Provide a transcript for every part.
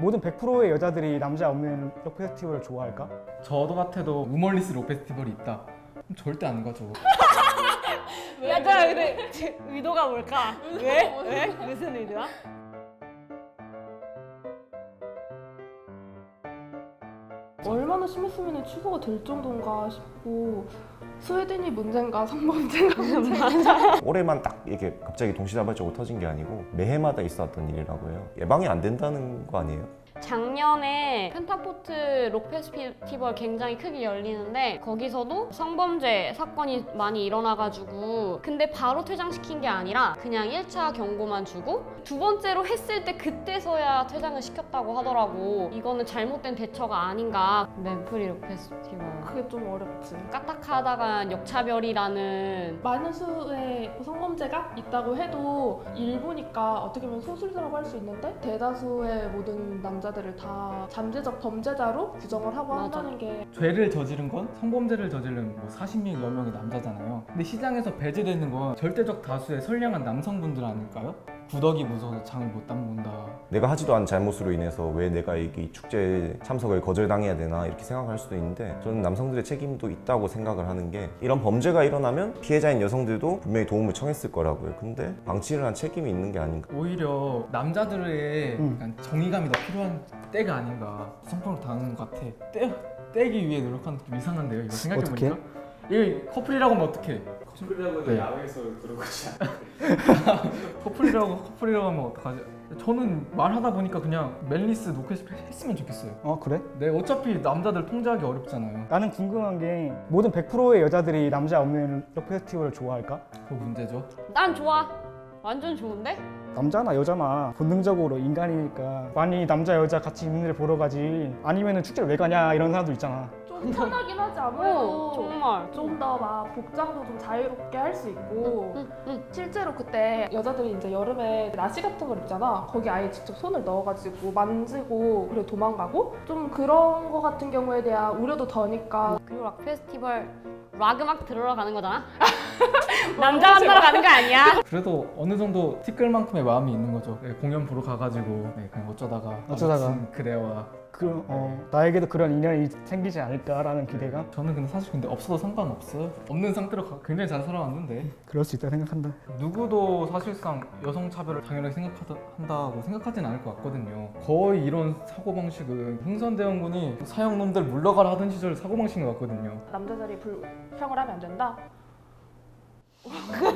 모든 100%의 여자들이 남자 없는 록 페스티벌을 좋아할까? 저도 같아도 우멀리스 록 페스티벌이 있다. 그럼 절대 안 가죠. 약간 근데 제 의도가 뭘까? 왜? 왜? 무슨 의도야? 얼마나 심했으면 취소가 될 정도인가 싶고 스웨덴이 문제인가 성범죄가 문제인가 올해만 딱 이렇게 갑자기 동시다발적으로 터진 게 아니고 매해마다 있었던 일이라고 해요. 예방이 안 된다는 거 아니에요? 작년에 펜타포트 록 페스티벌 굉장히 크게 열리는데 거기서도 성범죄 사건이 많이 일어나가지고 근데 바로 퇴장시킨 게 아니라 그냥 1차 경고만 주고 두 번째로 했을 때 그때서야 퇴장을 시켰다고 하더라고. 이거는 잘못된 대처가 아닌가. 맨프리 록 페스티벌. 그게 좀 어렵지. 까딱하다가 역차별이라는 많은 수의 성범죄가 있다고 해도 일부니까 어떻게 보면 소수라고 할 수 있는데 대다수의 모든 남자 들을 다 잠재적 범죄자로 규정을 하고 맞아. 한다는 게 죄를 저지른 건 성범죄를 저지른 뭐 40명 여 명의 남자잖아요. 근데 시장에서 배제되는 건 절대적 다수의 선량한 남성분들 아닐까요? 구더기 무서워서 장을 못 담근다. 내가 하지도 않은 잘못으로 인해서 왜 내가 이 축제 참석을 거절당해야 되나 이렇게 생각할 수도 있는데 저는 남성들의 책임도 있다고 생각을 하는 게 이런 범죄가 일어나면 피해자인 여성들도 분명히 도움을 청했을 거라고요. 근데 방치를 한 책임이 있는 게 아닌가. 오히려 남자들의 음. 약간 정의감이 더 필요한 때가 아닌가. 성폭력 당하는 것 같아. 떼, 떼기 위해 노력하는 좀 이상한데요. 이거 생각해보니까. 이거 커플이라고 하면 어떡해. 커플이라고 네. 야외에서 들어보지 않아. 커플이라고 커플이라고 하면 어떡하지? 저는 말하다 보니까 그냥 멜리스 노크스 했으면 좋겠어요. 어 그래? 네, 어차피 남자들 통제하기 어렵잖아요. 나는 궁금한 게 모든 100%의 여자들이 남자 없는 록 페스티벌을 좋아할까? 그 문제죠. 난 좋아 완전 좋은데? 남자나 여자나 본능적으로 인간이니까 많이 남자 여자 같이 있는 일 보러 가지 아니면 은 축제를 왜 가냐 이런 사람도 있잖아 좀 편하긴 하지 어 아무래도 정말 좀 더 막 복장도 좀 자유롭게 할 수 있고 응, 응. 실제로 그때 여자들이 이제 여름에 나시 같은 걸 입잖아 거기 아예 직접 손을 넣어가지고 만지고 그리고 도망가고 좀 그런 거 같은 경우에 대한 우려도 더니까 그리고 락 페스티벌 락 음악 들으러 가는 거잖아. 남자 만나러 가는 거 아니야? 그래도 어느 정도 티끌 만큼의 마음이 있는 거죠. 네, 공연 보러 가가지고 네, 그냥 어쩌다가 어쩌다가. 그대와 그, 어, 나에게도 그런 인연이 생기지 않을까라는 기대가 저는 근데 사실 근데 없어도 상관없어요. 없는 상태로 가- 굉장히 잘 살아왔는데 그럴 수 있다 생각한다 누구도 사실상 여성 차별을 당연하게 생각한다고 생각하진 않을 것 같거든요. 거의 이런 사고 방식은 흥선대원군이 사형놈들 물러가라 하던 시절 사고 방식인 것 같거든요. 남자들이 불평을 하면 안 된다.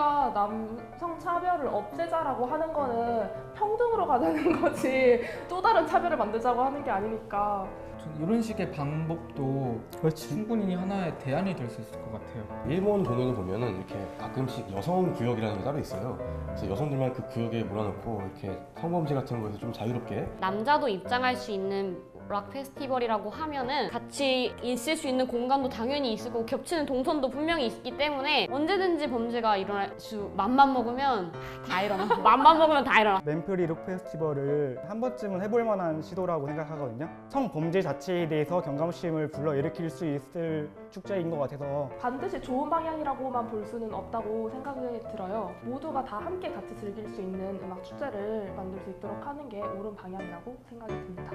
우리가 남성 차별을 없애자라고 하는 거는 평등으로 가자는 거지 또 다른 차별을 만들자고 하는 게 아니니까 전 이런 식의 방법도 그렇지 충분히 하나의 대안이 될 수 있을 것 같아요. 일본 공연을 보면은 이렇게 가끔씩 여성 구역이라는 게 따로 있어요. 그래서 여성들만 그 구역에 몰아넣고 이렇게 성범죄 같은 거에서 좀 자유롭게 남자도 입장할 수 있는 락 페스티벌이라고 하면은 같이 있을 수 있는 공간도 당연히 있을 거고 겹치는 동선도 분명히 있기 때문에 언제든지 범죄가 일어날 수 맘만 먹으면 다 일어나. 맘만 먹으면 다 일어나. 맨프리 록 페스티벌을 한 번쯤은 해볼 만한 시도라고 생각하거든요 성범죄 자체에 대해서 경각심을 불러일으킬 수 있을 축제인 것 같아서 반드시 좋은 방향이라고만 볼 수는 없다고 생각이 들어요. 모두가 다 함께 같이 즐길 수 있는 음악 축제를 만들 수 있도록 하는 게 옳은 방향이라고 생각이 듭니다.